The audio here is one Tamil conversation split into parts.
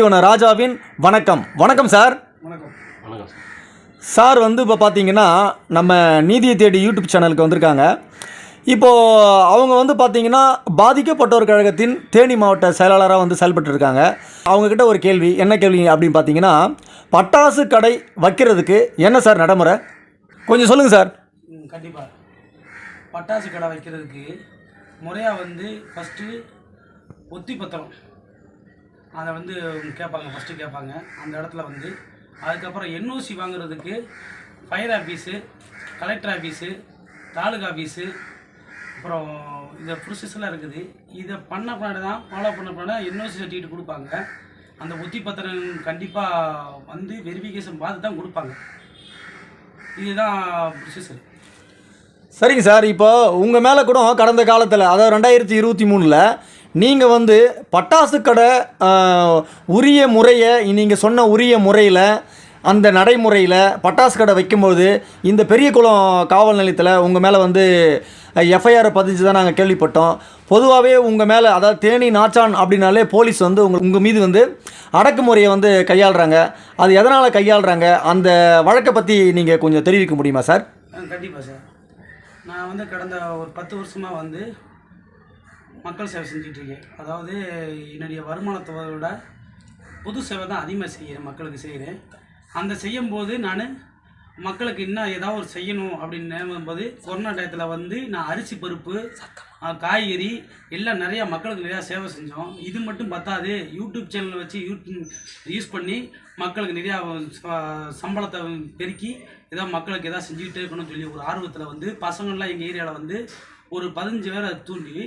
இவன ராஜாவின் வணக்கம். வணக்கம் சார். வணக்கம். வணக்கம் சார். சார் வந்து இப்போ பார்த்தீங்கன்னா நம்ம நீதியை தேடி யூடியூப் சேனலுக்கு வந்திருக்காங்க. இப்போது அவங்க வந்து பார்த்தீங்கன்னா பாதிக்கப்பட்டோர் கழகத்தின் தேனி மாவட்ட செயலாளராக வந்து செயல்பட்டு இருக்காங்க. அவங்கக்கிட்ட ஒரு கேள்வி என்ன கேள்வி அப்படின்னு பார்த்தீங்கன்னா பட்டாசு கடை வைக்கிறதுக்கு என்ன சார் நடைமுறை? கொஞ்சம் சொல்லுங்கள் சார். ம், கண்டிப்பா. பட்டாசு கடை வைக்கிறதுக்கு முறையாக வந்து ஃபஸ்ட்டு ஒத்தி பத்திரம் அதை வந்து கேட்பாங்க ஃபஸ்ட்டு கேட்பாங்க. அந்த இடத்துல வந்து அதுக்கப்புறம் என்ஓசி வாங்குறதுக்கு fire office collector office taluka office அப்புறம் இந்த ப்ரொசஸ்லாம் இருக்குது. இதை பண்ண பின்னாடி தான் ஃபாலோ பண்ண பின்னாடி என்ஓசி சர்டிஃபிகேட் கொடுப்பாங்க. அந்த ஒத்தி பத்திரம் கண்டிப்பாக வந்து வெரிஃபிகேஷன் பார்த்து தான் கொடுப்பாங்க. இதுதான் ப்ரொசீசர் சரிங்க சார் இப்போ உங்கள் மேலே கூட கடந்த காலத்தில் அதாவது ரெண்டாயிரத்தி இருபத்தி மூணில் நீங்கள் வந்து பட்டாசு கடை உரிய முறையை நீங்கள் சொன்ன உரிய முறையில் அந்த நடைமுறையில் பட்டாசு கடை வைக்கும்போது இந்த பெரிய குளம் காவல் நிலையத்தில் உங்கள் மேலே வந்து எஃப்ஐஆரை பதிஞ்சு தான் நாங்கள் கேள்விப்பட்டோம். பொதுவாகவே உங்கள் மேலே அதாவது தேனி நாச்சான் அப்படின்னாலே போலீஸ் வந்து உங்கள் உங்கள் மீது வந்து அடக்குமுறையை வந்து கையாளுறாங்க. அது எதனால் கையாளுறாங்க? அந்த வழக்கை பற்றி நீங்கள் கொஞ்சம் தெரிவிக்க முடியுமா சார்? கண்டிப்பாக சார். நான் வந்து கடந்த ஒரு பத்து வருஷமாக வந்து மக்கள் சேவை செஞ்சுட்டு இருக்கேன். அதாவது என்னுடைய வருமானத்தை விட பொது சேவை தான் அதிகமாக செய்கிறேன் மக்களுக்கு செய்கிறேன் அந்த செய்யும்போது நான் மக்களுக்கு இன்னும் ஏதாவது ஒரு செய்யணும் அப்படின்னு நினைக்கும்போது கொரோனா டயத்தில் வந்து நான் அரிசி பருப்பு காய்கறி எல்லாம் நிறையா மக்களுக்கு நிறையா சேவை செஞ்சோம். இது மட்டும் பத்தாது யூடியூப் சேனல் வச்சு யூடியூப் யூஸ் பண்ணி மக்களுக்கு நிறையா ச- சம்பளத்தை பெருக்கி ஏதாவது மக்களுக்கு ஏதாவது செஞ்சுக்கிட்டே இருக்கணும்னு சொல்லி ஒரு ஆர்வத்தில் வந்து பசங்கள்லாம் எங்கள் ஏரியாவில் வந்து ஒரு பதினஞ்சு பேரை தூண்டி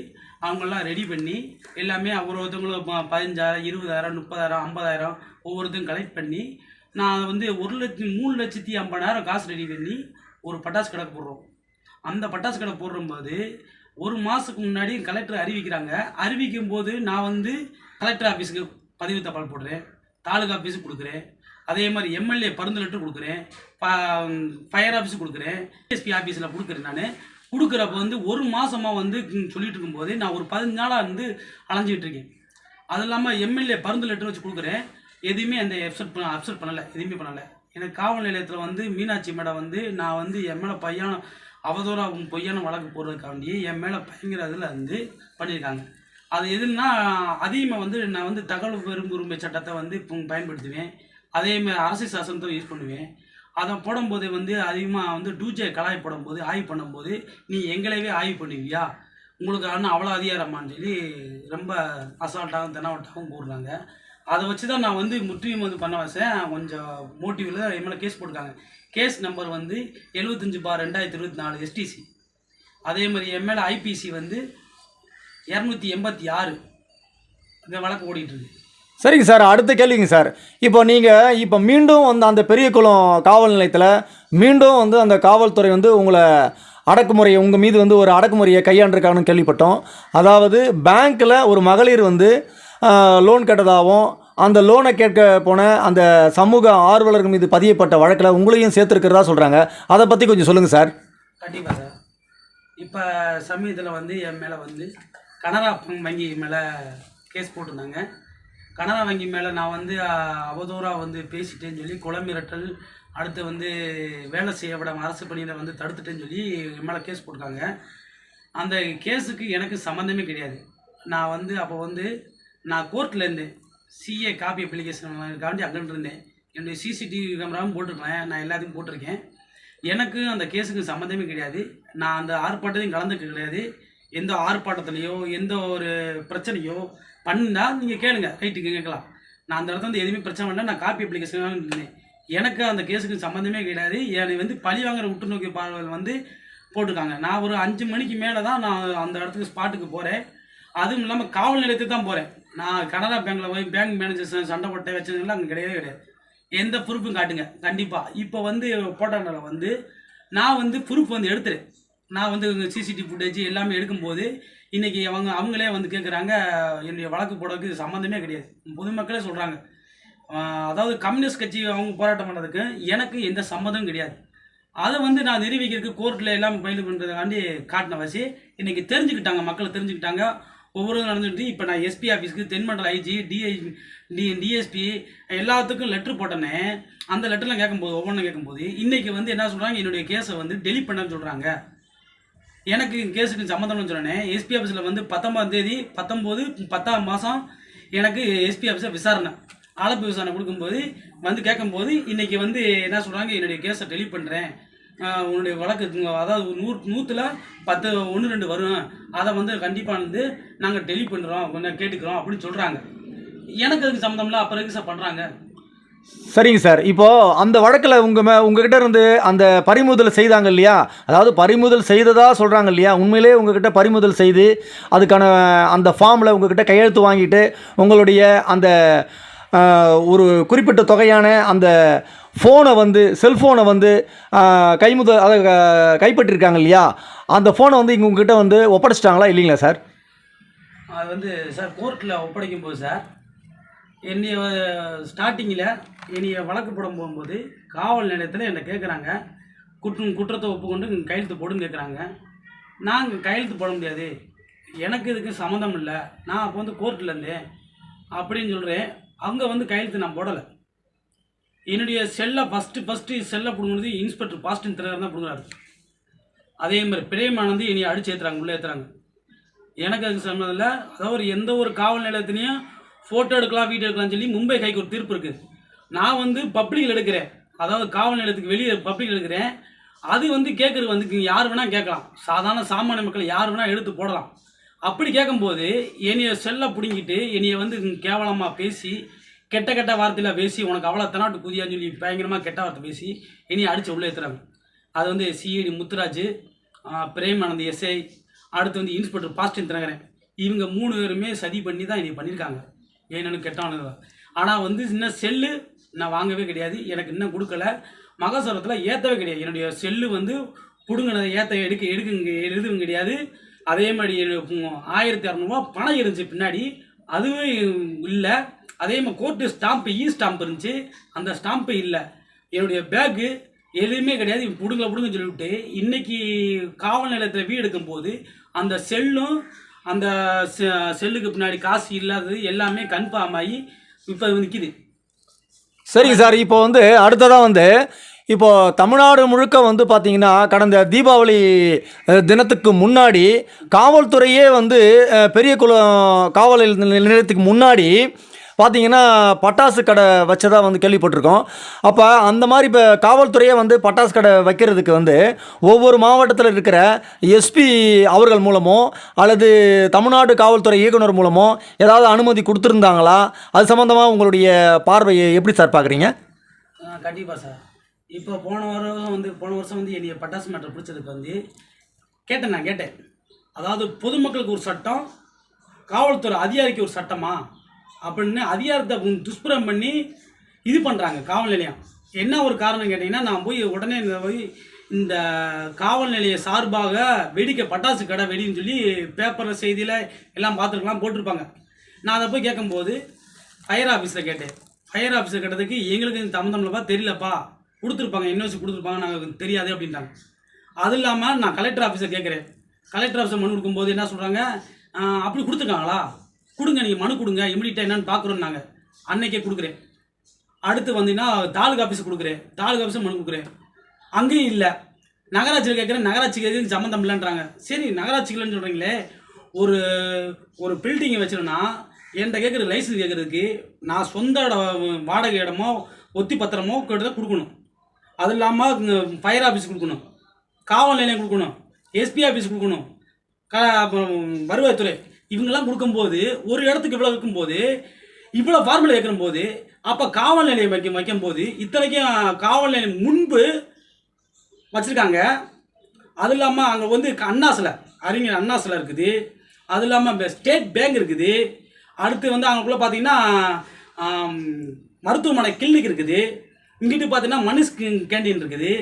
அவங்களாம் ரெடி பண்ணி எல்லாமே ஒரு ஒருத்தவங்களும் பதினஞ்சாயிரம் இருபதாயிரம் முப்பதாயிரம் ஐம்பதாயிரம் ஒவ்வொருத்தையும் கலெக்ட் பண்ணி நான் வந்து ஒரு லட்சத்தி மூணு லட்சத்தி ஐம்பதாயிரம் காசு ரெடி பண்ணி ஒரு பட்டாசு கடை போடுறோம். அந்த பட்டாசு கடை போடும்போது ஒரு மாதத்துக்கு முன்னாடி கலெக்டர் அறிவிக்கிறாங்க. அறிவிக்கும் போது நான் வந்து கலெக்டர் ஆஃபீஸுக்கு பதிவு தபால் போடுறேன். தாலுகா ஆஃபீஸுக்கு கொடுக்குறேன். அதே மாதிரி எம்எல்ஏ பருந்து லெட்டர் கொடுக்குறேன். ஃபயர் ஆஃபீஸுக்கு கொடுக்குறேன். டிஎஸ்பி ஆஃபீஸில் கொடுக்குறேன் நான். கொடுக்குறப்ப வந்து ஒரு மாதமாக வந்து சொல்லிட்டு இருக்கும்போது நான் ஒரு பதினஞ்சு நாளாக வந்து அலைஞ்சிக்கிட்டு இருக்கேன் அது இல்லாமல் எம்எல்ஏ பருந்து லெட்டர் வச்சு கொடுக்குறேன். எதுவுமே அந்த அப்செட் பண்ண அப்செட் பண்ணலை எதுவுமே பண்ணலை. எனக்கு காவல் நிலையத்தில் வந்து மீனாட்சி மேடம் வந்து நான் வந்து என் மேலே பையன் அவதூறா பொய்யான வழக்கு போடுறதுக்காண்டி என் மேலே பயங்கர இதில் வந்து பண்ணியிருக்காங்க. அது எதுன்னா அதிகமாக வந்து நான் வந்து தகவல் பெரும் உரிமை சட்டத்தை வந்து இப்போ பயன்படுத்துவேன். அதே மாதிரி சாசனத்தை யூஸ் பண்ணுவேன். அதை போடும்போது வந்து அதிகமாக வந்து டூஜே கலாய் போடும்போது ஆய்வு பண்ணும்போது நீ எங்களையவே ஆய்வு பண்ணுவியா? உங்களுக்கு ஆனால் அவ்வளோ அதிகாரமான்னு சொல்லி ரொம்ப அசால்ட்டாகவும் தெனாவட்டாகவும் கூடுறாங்க அதை வச்சு தான் நான் வந்து முற்றிலும் வந்து பண்ண வச்சேன். கொஞ்சம் மோட்டிவில் என் மேலே கேஸ் போட்டிருக்காங்க. கேஸ் நம்பர் வந்து எழுபத்தஞ்சு பார் ரெண்டாயிரத்தி இருபத்தி நாலு எஸ்டிசி அதே மாதிரி என் மேலே ஐபிசி வந்து இரநூத்தி எண்பத்தி ஆறு. இந்த வழக்கு ஓடிட்டுருக்கு சரிங்க சார் அடுத்த கேள்விங்க சார். இப்போ நீங்கள் இப்போ மீண்டும் வந்து அந்த பெரிய குளம் காவல் நிலையத்தில் மீண்டும் வந்து அந்த காவல்துறை வந்து உங்களை அடக்குமுறை உங்கள் மீது வந்து ஒரு அடக்குமுறையை கையாண்டிருக்காங்கன்னு கேள்விப்பட்டோம். அதாவது பேங்க்கில் ஒரு மகளிர் வந்து லோன் கேட்டதாகவும் அந்த லோனை கேட்க போன அந்த சமூக ஆர்வலர்கள் மீது பதியப்பட்ட வழக்கில் உங்களையும் சேர்த்துருக்கிறதா சொல்கிறாங்க அதை பற்றி கொஞ்சம் சொல்லுங்கள் சார். கண்டிப்பாக சார். இப்போ சமீபத்தில் வந்து என் மேலே வந்து கனரா வங்கி மேலே கேஸ் போட்டிருந்தாங்க. கனரா வங்கி மேலே நான் வந்து அவதூறாக வந்து பேசிட்டேன்னு சொல்லி கொலை மிரட்டல் அடுத்து வந்து வேலை செய்ய விட அரசு பணியில் வந்து தடுத்துட்டேன்னு சொல்லி என் மேலே கேஸ் போட்டிருக்காங்க. அந்த கேஸுக்கு எனக்கு சம்மந்தமே கிடையாது. நான் வந்து அப்போ வந்து நான் கோர்ட்டில் இருந்தேன். சிஏ காப்பி அப்ளிகேஷனுக்காண்டி அங்கே இருந்தேன். என்னுடைய சிசிடிவி கேமராவும் போட்டிருக்கேன். நான் எல்லாத்தையும் போட்டிருக்கேன். எனக்கு அந்த கேஸுக்கு சம்மந்தமே கிடையாது. நான் அந்த ஆர்ப்பாட்டத்தையும் கலந்துக்க கிடையாது. எந்த ஆர்ப்பாட்டத்துலேயோ எந்த ஒரு பிரச்சனையோ பண்ணால் நீங்கள் கேளுங்க ரைட்டுக்கு கேட்கலாம். நான் அந்த இடத்துல வந்து எதுவுமே பிரச்சனை பண்ணல நான் காப்பி அப்ளிகேஷன் இருந்தேன் எனக்கு அந்த கேஸுக்கு சம்மந்தமே கிடையாது. என்னை வந்து பழி வாங்குற உற்று நோக்கி பார்வையில் வந்து போட்டிருக்காங்க. நான் ஒரு அஞ்சு மணிக்கு மேலே தான் நான் அந்த இடத்துக்கு ஸ்பாட்டுக்கு போகிறேன் அதுவும் இல்லாமல் காவல் நிலையத்துக்கு தான் போகிறேன் நான் கனரா பேங்க்கில் போய் பேங்க் மேனேஜர் சண்டை போட்ட வச்சதுலாம் அங்கே கிடையவே கிடையாது. எந்த ப்ரூஃபும் காட்டுங்க. கண்டிப்பாக இப்போ வந்து போட்டாண்டில் வந்து நான் வந்து ப்ரூஃப் வந்து எடுத்துறேன். நான் வந்து சிசிடிவி ஃபுட்டேஜ் எல்லாமே எடுக்கும்போது இன்றைக்கி அவங்க அவங்களே வந்து கேட்குறாங்க என்னுடைய வழக்கு போடக்கு சம்மந்தமே கிடையாது. பொதுமக்களே சொல்கிறாங்க அதாவது கம்யூனிஸ்ட் கட்சி அவங்க போராட்டம் பண்ணதுக்கு எனக்கு எந்த சம்மந்தமும் கிடையாது. அதை வந்து நான் நிரூபிக்கிறதுக்கு கோர்ட்டில் எல்லாம் பயிர் பண்ணுறதுக்காண்டி காட்டின வசி இன்றைக்கி தெரிஞ்சுக்கிட்டாங்க மக்களை தெரிஞ்சுக்கிட்டாங்க. ஒவ்வொரு நடந்துட்டு இப்போ நான் எஸ்பி ஆஃபீஸ்க்கு தென்மண்டல ஐஜி டிஐ டி டிஎஸ்பி எல்லாத்துக்கும் லெட்ரு போட்டேனே அந்த லெட்டர்லாம் கேட்கும்போது ஒவ்வொன்றும் கேட்கும்போது இன்றைக்கி வந்து என்ன சொல்கிறாங்க என்னுடைய கேஸை வந்து டெலிட் பண்ணன்னு சொல்கிறாங்க எனக்கு கேஸுக்கு சம்மந்தம்னு சொன்னேன் எஸ்பி ஆஃபீஸில் வந்து பத்தொம்பதாம் தேதி பத்தொம்போது பத்தாம் மாதம் எனக்கு எஸ்பி ஆஃபீஸில் விசாரணை அழைப்பு விசாரணை கொடுக்கும்போது வந்து கேட்கும்போது இன்றைக்கி வந்து என்ன சொல்கிறாங்க என்னுடைய கேஸை டெலிட் பண்ணுறேன் உன்னுடைய வழக்கு அதாவது ஒரு நூறு நூற்றில் பத்து ஒன்று ரெண்டு வரும். அதை வந்து கண்டிப்பாக வந்து நாங்கள் டெலிட் பண்ணுறோம் கொஞ்சம் கேட்டுக்கிறோம் அப்படின்னு சொல்கிறாங்க எனக்கு அதுக்கு சம்மந்தம்ல அப்புறம் சார் பண்ணுறாங்க சரிங்க சார். இப்போது அந்த வழக்கில் உங்கள் மே உங்ககிட்ட இருந்து அந்த பறிமுதல் செய்தாங்க இல்லையா? அதாவது பறிமுதல் செய்ததாக சொல்கிறாங்க இல்லையா? உண்மையிலே உங்ககிட்ட பறிமுதல் செய்து அதுக்கான அந்த ஃபார்மில் உங்ககிட்ட கையெழுத்து வாங்கிட்டு உங்களுடைய அந்த ஒரு குறிப்பிட்ட தொகையான அந்த ஃபோனை வந்து செல்ஃபோனை வந்து கைமுத கைமுதல் அதை கைப்பற்றிருக்காங்க இல்லையா? அந்த ஃபோனை வந்து இங்கே உங்ககிட்ட வந்து ஒப்படைச்சிட்டாங்களா இல்லைங்களா சார்? அது வந்து சார் கோர்ட்டில் ஒப்படைக்கும் போது சார் என்னைய ஸ்டார்டிங்கில் என்னைய வழக்கு போட போகும்போது காவல் நிலையத்தில் என்னை கேட்குறாங்க குற்றம் குற்றத்தை ஒப்புக்கொண்டு நீங்கள் கையெழுத்து போடுன்னு கேட்குறாங்க நான் கையெழுத்து போட முடியாது. எனக்கு இதுக்கு சம்மந்தம் இல்லை. நான் அப்போ வந்து கோர்ட்டில் இருந்தேன். அப்படின்னு சொல்கிறேன் அங்கே வந்து கையெழுத்து நான் போடலை. என்னுடைய செல்லை ஃபஸ்ட்டு ஃபஸ்ட்டு செல்லை பிடுங்குறது இன்ஸ்பெக்டர் பாஸ்டின் திரையர் தான் பிடுங்குறாரு. அதே மாதிரி பிரேமானந்து என்னையை அடிச்சு ஏற்றுறாங்க உள்ளே ஏற்றுறாங்க எனக்கு அதுக்கு சம்மந்தம் இல்லை. அதாவது எந்த ஒரு காவல் நிலையத்திலையும் ஃபோட்டோ எடுக்கலாம் வீடியோ எடுக்கலாம்னு சொல்லி மும்பை ஹைகோர்ட் ஒரு தீர்ப்பு இருக்குது நான் வந்து பப்ளிக்கில் எடுக்கிறேன். அதாவது காவல் நிலையத்துக்கு வெளியே பப்ளிக்கில் எடுக்கிறேன். அது வந்து கேட்குறது வந்து யார் வேணால் கேட்கலாம். சாதாரண சாமானிய மக்கள் யார் வேணால் எடுத்து போடலாம். அப்படி கேட்கும்போது என்னைய செல்லை பிடுங்கிட்டு என்னைய வந்து கேவலமாக பேசி கெட்ட கெட்ட வார்த்தையில் பேசி உனக்கு அவ்வளோ தனாட்டு குதியான்னு சொல்லி பயங்கரமாக கெட்ட வார்த்தை பேசி என்னைய அடித்து உள்ளே ஏற்றுறாங்க அது வந்து சிஐடி முத்துராஜ் பிரேமானந்த் எஸ்ஐ அடுத்து வந்து இன்ஸ்பெக்டர் பாஸ்டின் தினகரன். இவங்க மூணு பேருமே சதி பண்ணி தான் என்னை பண்ணியிருக்காங்க. ஏன்னு கெட்டவனுங்க ஆனால் வந்து இன்னும் செல்லு நான் வாங்கவே கிடையாது. எனக்கு இன்னும் கொடுக்கல. மகசரத்தில் ஏற்றவே கிடையாது. என்னுடைய செல்லு வந்து பிடுங்கினதை ஏற்ற எடுக்க எடுக்க எதுவும் கிடையாது. அதே மாதிரி ஆயிரத்தி இரநூறுவா பணம் இருந்துச்சு பின்னாடி. அதுவும் இல்லை. அதே மாதிரி கோர்ட்டு ஸ்டாம்ப்பு இ ஸ்டாம்ப் இருந்துச்சு. அந்த ஸ்டாம்ப்பு இல்லை. என்னுடைய பேக்கு எதுவுமே கிடையாது. இவன் பிடுங்கல பிடுங்க சொல்லிவிட்டு இன்றைக்கி காவல் நிலையத்தில் வீடு எடுக்கும்போது அந்த செல்லும் அந்த செ- செல்லுக்கு பின்னாடி காசு இல்லாதது எல்லாமே கன்ஃபார்ம் ஆகி இப்போ நிற்கிது சரிங்க சார் இப்போ வந்து அடுத்ததாக வந்து இப்போது தமிழ்நாடு முழுக்க வந்து பார்த்திங்கன்னா கடந்த தீபாவளி தினத்துக்கு முன்னாடி காவல்துறையே வந்து பெரிய குளம் காவல் நிலையத்துக்கு முன்னாடி பார்த்தீங்கன்னா பட்டாசு கடை வச்சதாக வந்து கேள்விப்பட்டிருக்கோம். அப்போ அந்த மாதிரி இப்போ காவல்துறையே வந்து பட்டாசு கடை வைக்கிறதுக்கு வந்து ஒவ்வொரு மாவட்டத்தில் இருக்கிற எஸ்பி அவர்கள் மூலமோ அல்லது தமிழ்நாடு காவல்துறை இயக்குனர் மூலமோ ஏதாவது அனுமதி கொடுத்துருந்தாங்களா? அது சம்மந்தமாக உங்களுடைய பார்வையை எப்படி சார் பார்க்குறீங்க கண்டிப்பாக சார். இப்போ போன வருஷம் வந்து போன வருஷம் வந்து என்னைய பட்டாசு மேட்டர் பிடிச்சதுக்கு வந்து கேட்டேன் நான் கேட்டேன். அதாவது பொதுமக்களுக்கு ஒரு சட்டம் காவல்துறை அதிகாரிக்கு ஒரு சட்டமா? அப்படின்னு அதிகாரத்தை துஷ்பிரம் பண்ணி இது பண்ணுறாங்க காவல் நிலையம். என்ன ஒரு காரணம் கேட்டிங்கன்னா நான் போய் உடனே போய் இந்த காவல் நிலைய சார்பாக வெடிக்க பட்டாசு கடை வெடின்னு சொல்லி பேப்பரில் செய்தியில் எல்லாம் பார்த்துருக்கலாம் போட்டிருப்பாங்க. நான் அதை போய் கேட்கும்போது ஃபயர் ஆஃபீஸில் கேட்டேன். ஃபயர் ஆஃபீஸில் கேட்டதுக்கு எங்களுக்கு இந்த தம்மந்தம்லப்பா தெரியலப்பா. கொடுத்துருப்பாங்க இன்வெஸ்ட் கொடுத்துருப்பாங்க நாங்கள் தெரியாது அப்படின்ட்டாங்க. அது இல்லாமல் நான் கலெக்டர் ஆஃபீஸை கேட்குறேன். கலெக்டர் ஆஃபீஸை மனு கொடுக்கும்போது என்ன சொல்கிறாங்க அப்படி கொடுத்துருக்காங்களா? கொடுங்க நீங்கள் மனு கொடுங்க இமிடியட்டாக என்னன்னு நாங்கள் அன்னைக்கே கொடுக்குறேன். அடுத்து வந்தீங்கன்னா தாலுகா ஆஃபீஸ் கொடுக்குறேன். தாலுகா ஆஃபீஸும் மனு கொடுக்குறேன். அங்கேயும் இல்லை. நகராட்சியில் கேட்குறேன் நகராட்சிக்கு எதுவும் சம்மந்தம் இல்லைன்றாங்க. சரி நகராட்சிகள்னு சொல்கிறீங்களே ஒரு ஒரு பில்டிங்கை வச்சிருன்னா என்கிட்ட கேட்குற லைசன்ஸ் கேட்குறதுக்கு நான் சொந்த இடம் வாடகை இடமோ ஒத்தி பத்திரமோ கிட்ட கொடுக்கணும். அது இல்லாமல் ஃபயர் ஆஃபீஸ் கொடுக்கணும். காவல் நிலையம் கொடுக்கணும். எஸ்பி ஆஃபீஸ் கொடுக்கணும். க அப்புறம் வருவாய்த்துறை. இவங்கெல்லாம் கொடுக்கும்போது ஒரு இடத்துக்கு இவ்வளோ இருக்கும்போது இவ்வளோ ஃபார்முலா வைக்கும்போது அப்போ காவல் நிலையம் வைக்க வைக்கும் போது இத்தனைக்கும் காவல் நிலையம் முன்பு வச்சுருக்காங்க. அது இல்லாமல் அங்கே வந்து அண்ணா சிலை அறிஞர் அண்ணா சிலை இருக்குது. அது இல்லாமல் ஸ்டேட் பேங்க் இருக்குது. அடுத்து வந்து அவங்களுக்குள்ளே பார்த்தீங்கன்னா மருத்துவமனை கிளினிக் இருக்குது. இங்கிட்டு பார்த்தீங்கன்னா மனுஷ் கேண்டீன் இருக்குது.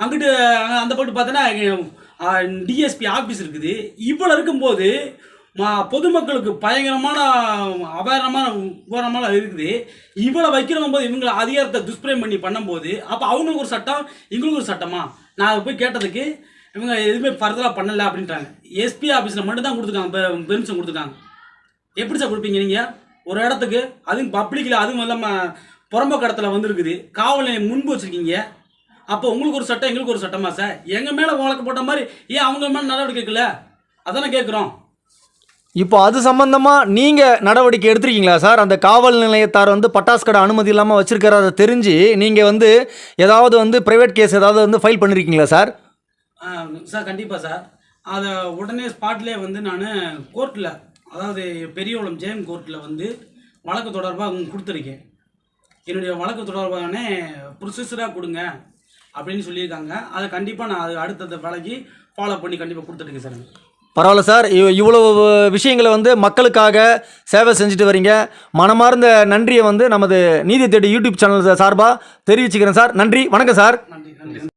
அங்கிட்டு அந்த பக்கம் பார்த்தீங்கன்னா டிஎஸ்பி ஆஃபீஸ் இருக்குது. இவ்வளோ இருக்கும்போது பொதுமக்களுக்கு பயங்கரமான அபாயமான உபகரணமான இருக்குது. இவ்வளோ வைக்கிறவங்க போது இவங்களை அதிகாரத்தை துஷ்பிரயம் பண்ணி பண்ணும்போது அப்போ அவங்களுக்கு ஒரு சட்டம் இவங்களுக்கு ஒரு சட்டமா? நான் போய் கேட்டதுக்கு இவங்க எதுவுமே ஃபர்தராக பண்ணலை அப்படின்ட்டாங்க எஸ்பி ஆஃபீஸில் மட்டும் தான் கொடுத்துருக்காங்க பெர்மிஷன் கொடுத்துருக்காங்க. எப்படி சார் கொடுப்பீங்க நீங்கள் ஒரு இடத்துக்கு அதுவும் பப்ளிக்கில் அதுவும் இல்லாமல் புறம்போக்கு கடத்தில் வந்துருக்குது. காவல் நிலையம் முன்பு வச்சுருக்கீங்க. அப்போ உங்களுக்கு ஒரு சட்டம் எங்களுக்கு ஒரு சட்டமா சார் எங்கள் மேலே வழக்கு போட்ட மாதிரி ஏன் அவங்க மேலே நடவடிக்கை எடுக்கல? அதானே கேட்குறோம் இப்போ அது சம்பந்தமாக நீங்கள் நடவடிக்கை எடுத்திருக்கீங்களா சார்? அந்த காவல் நிலையத்தார் வந்து பட்டாசு கடை அனுமதி இல்லாமல் வச்சுருக்கிறத தெரிஞ்சு நீங்கள் வந்து ஏதாவது வந்து ப்ரைவேட் கேஸ் ஏதாவது வந்து ஃபைல் பண்ணியிருக்கீங்களா சார்? சார் கண்டிப்பாக சார். அதை உடனே ஸ்பாட்லேயே வந்து நான் கோர்ட்டில் அதாவது பெரியவளம் ஜெயம் கோர்ட்டில் வந்து வழக்கு தொடர்பாக கொடுத்துருக்கேன். என்னுடைய வழக்கு தொடர்பானே ப்ரொசீசராக கொடுங்க அப்படின்னு சொல்லியிருக்காங்க. அதை கண்டிப்பாக நான் அது அடுத்தது வேலைக்கு ஃபாலோ பண்ணி கண்டிப்பாக கொடுத்துருக்கேன் சார் பரவாயில்ல சார். இவ்வளோ விஷயங்களை வந்து மக்களுக்காக சேவை செஞ்சுட்டு வரீங்க. மனமார்ந்த நன்றியை வந்து நமது நீதி தேடி யூடியூப் சேனல் சார்பாக தெரிவிச்சுக்கிறேன் சார். நன்றி. வணக்கம் சார். நன்றி.